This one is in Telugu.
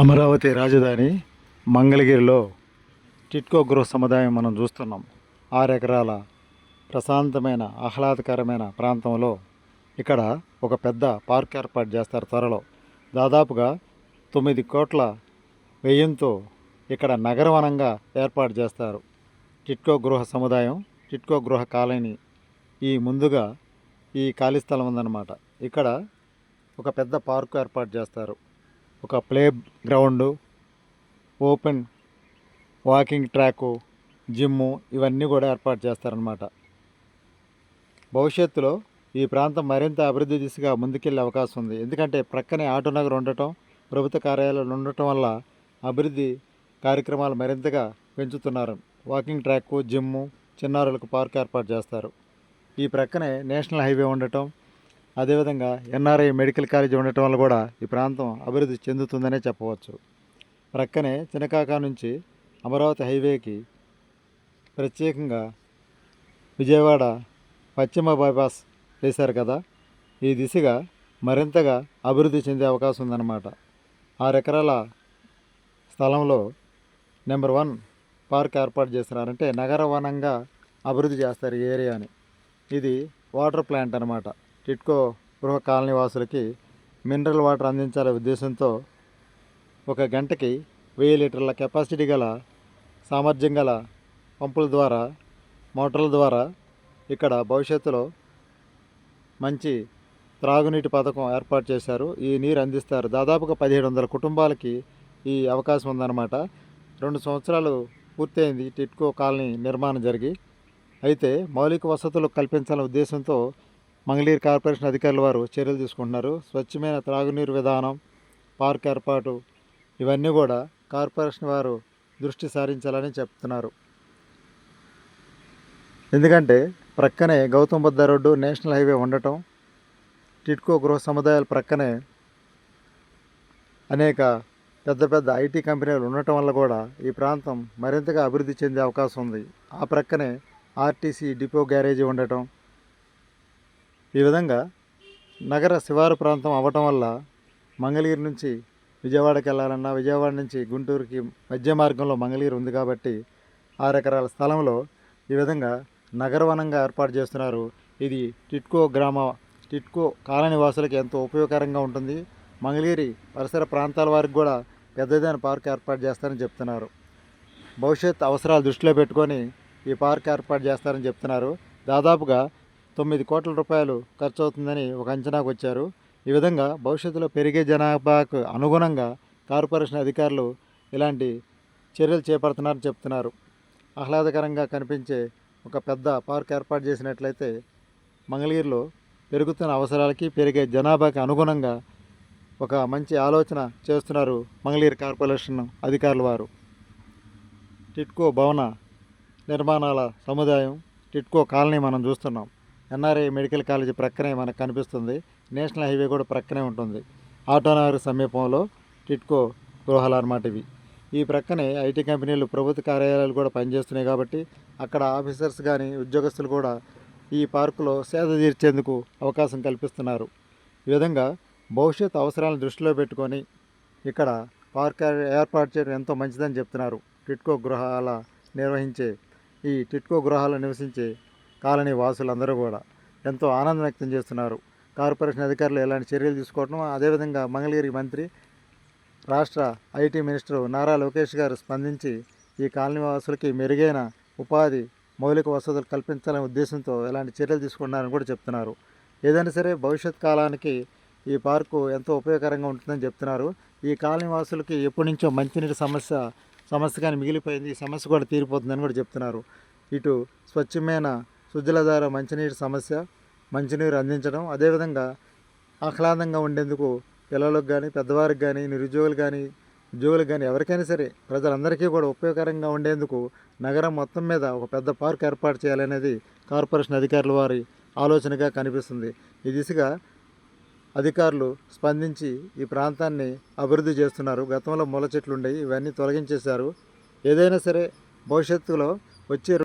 అమరావతి రాజధాని మంగళగిరిలో టిట్కో గృహ సముదాయం మనం చూస్తున్నాం. ఆరు ఎకరాల ప్రశాంతమైన ఆహ్లాదకరమైన ప్రాంతంలో ఇక్కడ ఒక పెద్ద పార్క్ ఏర్పాటు చేస్తారు త్వరలో. దాదాపుగా తొమ్మిది కోట్ల వ్యయంతో ఇక్కడ నగరవనంగా ఏర్పాటు చేస్తారు టిట్కో గృహ సముదాయం టిట్కో గృహ కాలనీ ఈ ముందుగా ఈ ఖాళీ స్థలం ఉందన్నమాట. ఇక్కడ ఒక పెద్ద పార్కు ఏర్పాటు చేస్తారు. ఒక playground open walking track gym ఇవన్నీ కూడా ఏర్పాటు చేస్తారనమాట భవిష్యత్తులో ఈ ప్రాంతం మరింత అభివృద్ధి దిశగా ముందుకెళ్ళే అవకాశం ఉంది. ఎందుకంటే ప్రక్కనే ఆటో నగర్ ఉండటం ప్రభుత్వ కార్యాలయాలు ఉండటం వల్ల అభివృద్ధి కార్యక్రమాలు మరింతగా పెంచుతున్నారు. వాకింగ్ ట్రాక్ జిమ్ము చిన్నారులకు పార్క్ ఏర్పాటు చేస్తారు. ఈ ప్రక్కనే నేషనల్ హైవే ఉండటం అదేవిధంగా ఎన్ఆర్ఐ మెడికల్ కాలేజ్ ఉండటం వల్ల కూడా ఈ ప్రాంతం అభివృద్ధి చెందుతుందనే చెప్పవచ్చు. ప్రక్కనే చినకాక నుంచి అమరావతి హైవేకి ప్రత్యేకంగా విజయవాడ పశ్చిమ బైపాస్ వేశారు కదా ఈ దిశగా మరింతగా అభివృద్ధి చెందే అవకాశం ఉందన్నమాట. ఆరు ఎకరాల స్థలంలో నెంబర్ వన్ పార్క్ ఏర్పాటు చేస్తున్నారంటే నగర వనంగా అభివృద్ధి చేస్తారు ఈ ఏరియాని. ఇది వాటర్ ప్లాంట్ అనమాట టిట్కో గృహ కాలనీ వాసులకి మినరల్ వాటర్ అందించాలనే ఉద్దేశంతో ఒక గంటకి వెయ్యి లీటర్ల కెపాసిటీ గల సామర్థ్యం గల పంపుల ద్వారా మోటార్ల ద్వారా ఇక్కడ భవిష్యత్తులో మంచి త్రాగునీటి పథకం ఏర్పాటు చేశారు. ఈ నీరు అందిస్తారు. దాదాపుగా పదిహేడు వందల కుటుంబాలకి ఈ అవకాశం ఉందన్నమాట. రెండు సంవత్సరాలు పూర్తయింది టిట్కో కాలనీ నిర్మాణం జరిగి. అయితే మౌలిక వసతులు కల్పించాలనే ఉద్దేశంతో మంగళీర్ కార్పొరేషన్ అధికారుల వారు చర్యలు తీసుకుంటున్నారు. స్వచ్ఛమైన త్రాగునీరు విధానం పార్క్ ఏర్పాటు ఇవన్నీ కూడా కార్పొరేషన్ వారు దృష్టి సారించాలని చెప్తున్నారు. ఎందుకంటే ప్రక్కనే Gautam Buddha road national highway ఉండటం టిట్కో గృహ సముదాయాల ప్రక్కనే అనేక పెద్ద పెద్ద ఐటీ కంపెనీలు ఉండటం వల్ల కూడా ఈ ప్రాంతం మరింతగా అభివృద్ధి చెందే అవకాశం ఉంది. ఆ ప్రక్కనే ఆర్టీసీ డిపో గ్యారేజీ ఉండటం ఈ విధంగా నగర శివారు ప్రాంతం అవ్వటం వల్ల మంగళగిరి నుంచి విజయవాడకి వెళ్ళాలన్నా విజయవాడ నుంచి గుంటూరుకి మధ్య మార్గంలో మంగళగిరి ఉంది కాబట్టి ఆరు ఎకరాల స్థలంలో ఈ విధంగా నగరవనంగా ఏర్పాటు చేస్తున్నారు. ఇది టిట్కో గ్రామ టిట్కో కాలనీ వాసులకు ఎంతో ఉపయోగకరంగా ఉంటుంది. మంగళగిరి పరిసర ప్రాంతాల వారికి కూడా పెద్దదైన పార్క్ ఏర్పాటు చేస్తారని చెప్తున్నారు. భవిష్యత్ అవసరాలు దృష్టిలో పెట్టుకొని ఈ పార్క్ ఏర్పాటు చేస్తారని చెప్తున్నారు. దాదాపుగా తొమ్మిది కోట్ల రూపాయలు ఖర్చు అవుతుందని ఒక అంచనాకు వచ్చారు. ఈ విధంగా భవిష్యత్తులో పెరిగే జనాభాకు అనుగుణంగా కార్పొరేషన్ అధికారులు ఇలాంటి చర్యలు చేపడుతున్నారని చెప్తున్నారు. ఆహ్లాదకరంగా కనిపించే ఒక పెద్ద పార్క్ ఏర్పాటు చేసినట్లయితే మంగళగిరిలో పెరుగుతున్న అవసరాలకి పెరిగే జనాభాకి అనుగుణంగా ఒక మంచి ఆలోచన చేస్తున్నారు మంగళగిరి కార్పొరేషన్ అధికారుల వారు. టిట్కో భవన నిర్మాణాల సముదాయం టిట్కో కాలనీ మనం చూస్తున్నాం. ఎన్ఆర్ఐ మెడికల్ కాలేజీ ప్రక్కనే మనకు కనిపిస్తుంది. నేషనల్ హైవే కూడా ప్రక్కనే ఉంటుంది. ఆటోనగర్ సమీపంలో టిట్కో గృహాలు అన్నమాట ఇవి. ఈ ప్రక్కనే ఐటీ కంపెనీలు ప్రభుత్వ కార్యాలయాలు కూడా పనిచేస్తున్నాయి కాబట్టి అక్కడ ఆఫీసర్స్ కానీ ఉద్యోగస్తులు కూడా ఈ పార్కులో సేద తీర్చేందుకు అవకాశం కల్పిస్తున్నారు. ఈ విధంగా భవిష్యత్ అవసరాలను దృష్టిలో పెట్టుకొని ఇక్కడ పార్క్ ఏర్పాటు చేయడం ఎంతో మంచిదని చెప్తున్నారు. టిట్కో గృహాల నిర్వహించే ఈ టిట్కో గృహాలు నివసించే కాలనీ వాసులందరూ కూడా ఎంతో ఆనందం వ్యక్తం చేస్తున్నారు. కార్పొరేషన్ అధికారులు ఎలాంటి చర్యలు తీసుకోవటం అదేవిధంగా మంగళగిరి మంత్రి రాష్ట్ర ఐటీ మినిస్టర్ నారా లోకేష్ గారు స్పందించి ఈ కాలనీ వాసులకి మెరుగైన ఉపాధి మౌలిక వసతులు కల్పించాలనే ఉద్దేశంతో ఎలాంటి చర్యలు తీసుకున్నారని కూడా చెప్తున్నారు. ఏదైనా సరే భవిష్యత్ కాలానికి ఈ పార్కు ఎంతో ఉపయోగకరంగా ఉంటుందని చెప్తున్నారు. ఈ కాలనీ వాసులకి ఎప్పటి నుంచో మంచినీటి సమస్య సమస్య కానీ మిగిలిపోయింది. ఈ సమస్య కూడా తీరిపోతుందని కూడా చెప్తున్నారు. ఇటు స్వచ్ఛమైన సుజలధార మంచినీటి సమస్య మంచినీరు అందించడం అదేవిధంగా ఆహ్లాదంగా ఉండేందుకు పిల్లలకు కానీ పెద్దవారికి కానీ నిరుద్యోగులు కానీ ఉద్యోగులకు కానీ ఎవరికైనా సరే ప్రజలందరికీ కూడా ఉపయోగకరంగా ఉండేందుకు నగరం మొత్తం మీద ఒక పెద్ద పార్క్ ఏర్పాటు చేయాలనేది కార్పొరేషన్ అధికారుల వారి ఆలోచనగా కనిపిస్తుంది. ఈ దిశగా అధికారులు స్పందించి ఈ ప్రాంతాన్ని అభివృద్ధి చేస్తున్నారు. గతంలో మూల చెట్లు ఉండేవి ఇవన్నీ తొలగించేశారు. ఏదైనా సరే భవిష్యత్తులో వచ్చే